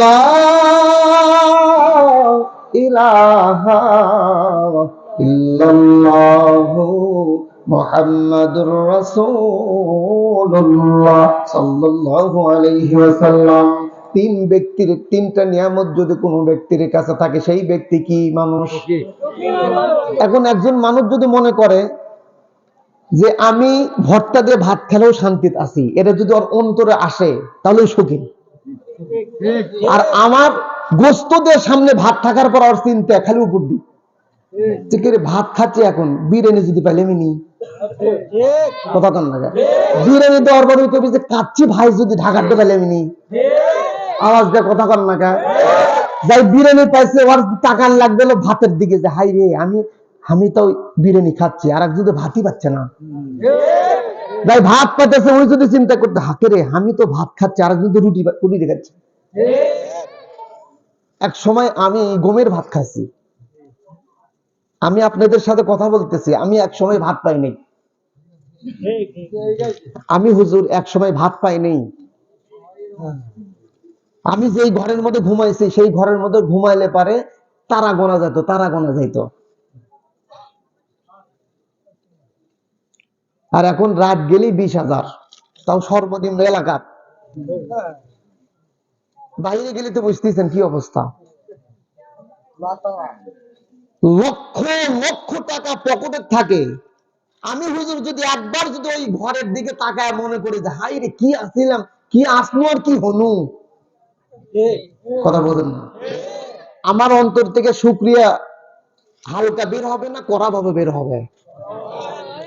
লা ইলাহা ইল্লাল্লাহু মুহাম্মাদুর রাসূলুল্লাহ সাল্লাল্লাহু আলাইহি ওয়াসাল্লাম। তিন ব্যক্তির তিনটা নিয়ামত যদি কোনো ব্যক্তির কাছে থাকে সেই ব্যক্তি কি মানুষ? এখন একজন মানুষ যদি মনে করে যে আমি ভর্তা দিয়ে ভাত খেলেও শান্তিতে আছি এটা যদি ওর অন্তরে আসে তাহলে সুখী। আর আমার গোস্ত দিয়ে সামনে ভাত থাকার পর ওর চিন্তা খালি উপর রে, ভাত খাচ্ছে এখন বিরিয়ানি যদি পাইলে নিই কথা না বিরিয়ানি দেওয়ার যে কাচ্ছি ভাই যদি আওয়াজ না যাই বিরিয়ানি পাইছে ওর লাগবে ভাতের দিকে। যে হাই রে আমি আমি তো বিরিয়ানি খাচ্ছি আর এক যদি ভাতই পাচ্ছে না। যাই ভাত পাতেছে ওই যদি চিন্তা করতে হাকে রে আমি তো ভাত খাচ্ছি আর যদি রুটি রুটি দেখাচ্ছি এক সময় আমি গমের ভাত খাচ্ছি আমি আপনাদের সাথে কথা বলতেছি, আমি এক সময় ভাত পাই নাই। আমি হুজুর এক সময় ভাত পাই নাই। আমি যেই ঘরের মধ্যে ঘুমাইছি, সেই ঘরের মধ্যে ঘুমাইলে পারে তারা গোনা যেত, তারা গোনা যাইত। আর এখন রাত গেলেই বিশ হাজার, তাও সর্বনিম্ন এলাকা বাইরে গেলে তো বুঝতেছেন কি অবস্থা? লক্ষ লক্ষ টাকা পকেটে থাকে। আমি হুজুর যদি একবার যদি ওই ঘরের দিকে তাকায় মনে করি যে, হাই রে, কি আসছিলাম কি আসলো আর কি হনু? কথা বলেন না। আমার অন্তর থেকে শুক্রিয়া। হালকা বের হবে না, কড়া ভাবে বের হবে?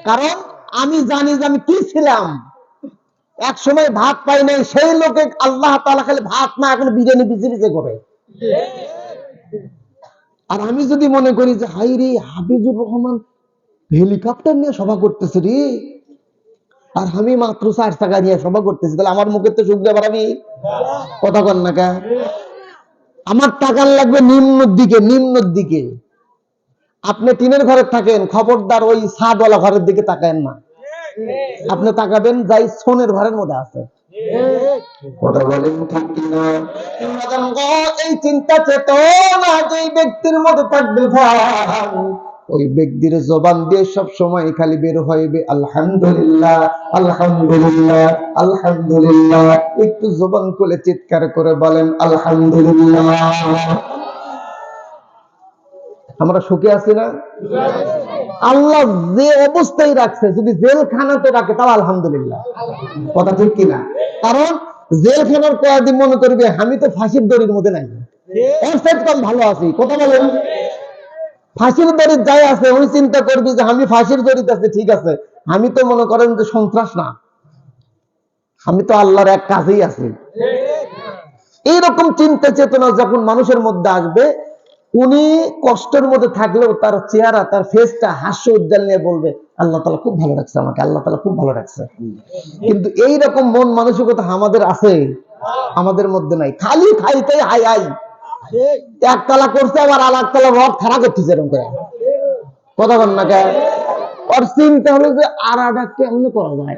কারণ আমি জানি যে আমি কি ছিলাম। এক সময় ভাত পাই নাই, সেই লোকে আল্লাহ তাআলা খালি ভাত না এখন বিরিয়ানি বিচিরিতে করে। আর আমি যদি মনে করি যে, হাই রে হাফিজুর রহমান হেলিকপ্টার নিয়ে সভা করতেছে রে। আর আমি মাত্র চার টাকা নিয়ে সভা করতেছি, তাহলে আমার মুখের তো সুখ দেবার আমি কথা কন না কা? আমার টাকার লাগবে নিম্নর দিকে নিম্নর দিকে। আপনি টিনের ঘরে থাকেন, খবরদার ওই ছাদওয়ালা ঘরের দিকে তাকায়েন না। আপনি তাকাবেন যাই সোনের ঘরের মধ্যে আছে। এই চিন্তা চেতনা যে ব্যক্তির মধ্যে থাকবে ওই ব্যক্তির জবান দিয়ে সব সময় খালি বের হইবে আলহামদুলিল্লাহ আলহামদুলিল্লাহ আলহামদুলিল্লাহ। একটু জবান খুলে চিৎকার করে বলেন আলহামদুলিল্লাহ। আমরা সুখে আছি না? আল্লাহ যে অবস্থায় রাখছে, যদি জেলখানাতে রাখে, তাও আলহামদুলিল্লাহ। কথা ঠিক কিনা কারণ জেলখানার কয়েকদিন মনে করবে, আমি তো ফাঁসির দড়ির মধ্যে নাই। ভালো আছি। কথা বলেন। ফাঁসির দড়ির যাই আছে, ওই চিন্তা করবি যে, আমি ফাঁসির দড়িতে আছে, ঠিক আছে। আমি তো মনে করেন যে, সন্ত্রাস না। আমি তো আল্লাহর এক কাজেই আছি। এইরকম চিন্তা চেতনা যখন মানুষের মধ্যে আসবে উনি কষ্টের মধ্যে থাকলেও তার চেহারা, তার ফেসটা হাস্য উজ্জ্বল নিয়ে বলবে, আল্লাহ তালা খুব ভালো রাখছে আমাকে, আল্লাহ তালা খুব ভালো রাখছে। কিন্তু এই রকম মন মানসিকতা আমাদের আছে, আমাদের মধ্যে নাই। খালি খাইতে হাই হাই। একতলা করছে, আবার আর একতলা রড খারাপ করতেছে এরকম করে। কথা বল না ওর চিন্তা হলো যে আর আডা কেমনে করা যায়?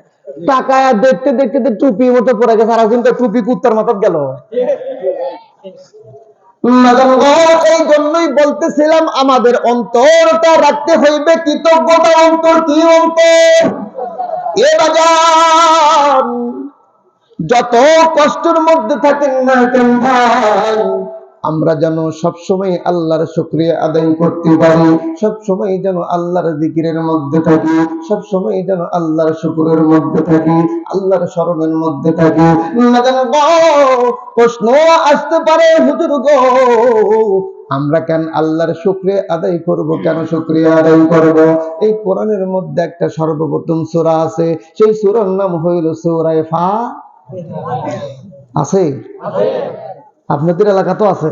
টাকা দেখতে দেখতে টুপি মতো পড়ে গেছে, আর একজন টুপি কুত্তার মতো গেল। এই জন্যই বলতেছিলাম, আমাদের অন্তরটা রাখতে হইবে কৃতজ্ঞতা, অন্তর কি অন্তর? এ বাজার যত কষ্টের মধ্যে থাকেন না কেন ভাই? আমরা যেন সবসময় আল্লাহর শুক্রিয়া আদায় করতে পারি, সবসময় যেন আল্লাহর জিকিরের মধ্যে থাকি, সবসময় যেন আল্লাহর শুকুরের মধ্যে থাকি, আল্লাহর স্মরণের মধ্যে থাকি। প্রশ্ন আসতে পারে, হুজুর গো, আমরা কেন আল্লাহর শুক্রিয়া আদায় করব, কেন শুক্রিয়া আদায় করব? এই কোরআনের মধ্যে একটা সর্বপ্রথম সূরা আছে, সেই সূরার নাম হইল সূরায়ে ফা আছে? আপনাদের এলাকা তো আছে।